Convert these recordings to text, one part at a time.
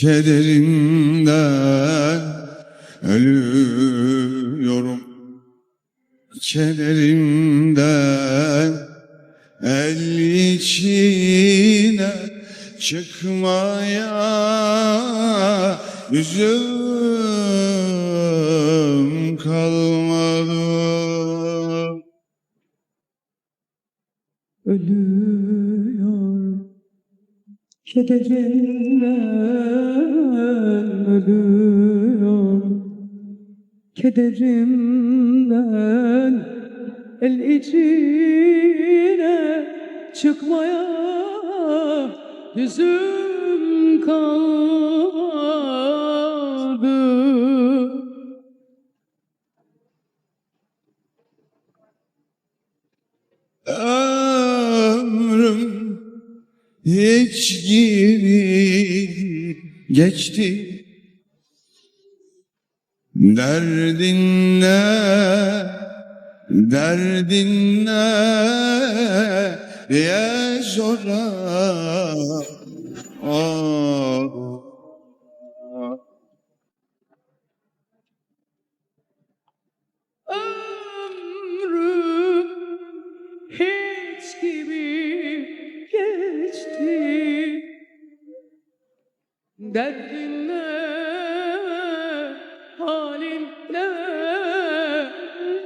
Kederimden ölüyorum. Kederimden el içine çıkmaya yüzüm kalmadı. Ölüyor Kederimden ölüyor Kederimden el içine çıkmaya yüzüm kalmadı hiç gibi geçti Derdin ne, derdin ne diye sorar Ah. Ömrüm hiç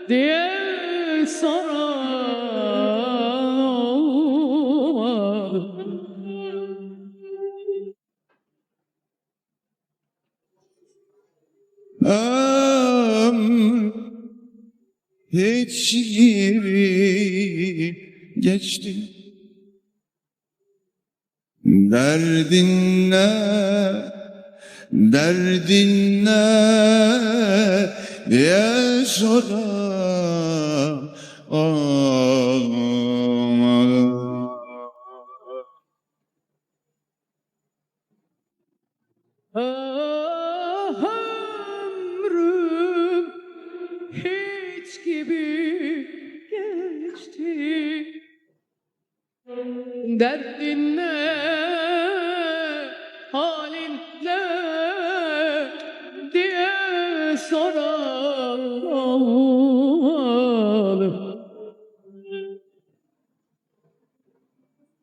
diye sorar Ömrüm hiç gibi geçti. Derdin ne, derdin ne diye sorar Ah hiç gibi geçti. Derdin ne, halin ne diye soralım.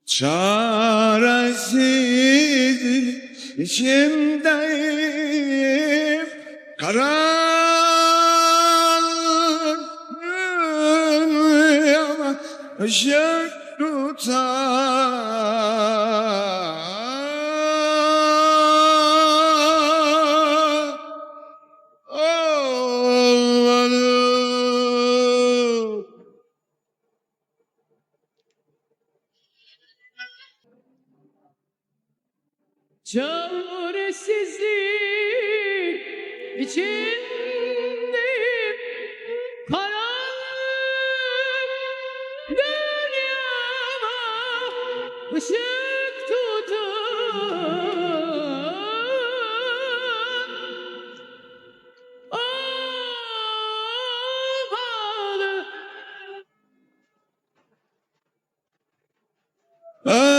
Çaresiz içimdeyim Karanlık ama ışık tutar Çaresizlik içindeyim. Karanlık dünyama ışık tutar Olmalı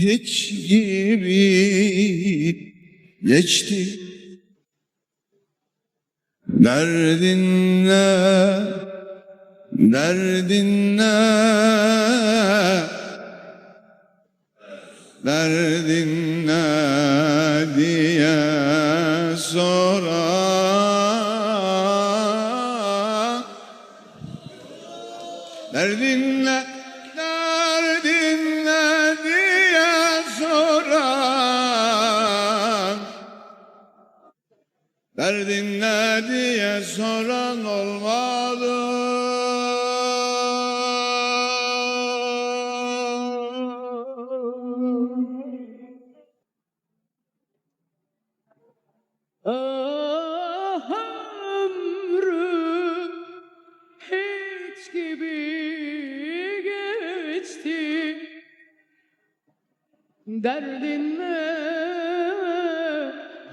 hiç gibi geçti. Derdin ne, derdin ne? Derdin ne diye sorar Derdin ne, Derdin ne diye soran olmadı. Ah ömrüm hiç gibi geçti. Derdin ne,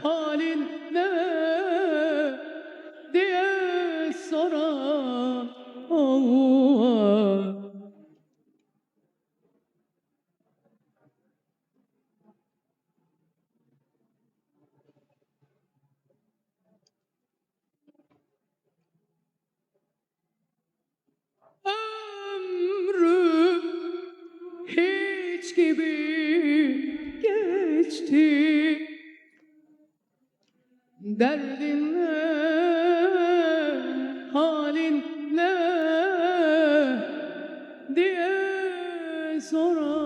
halin ne Derdin ne? Halin ne? diye sorar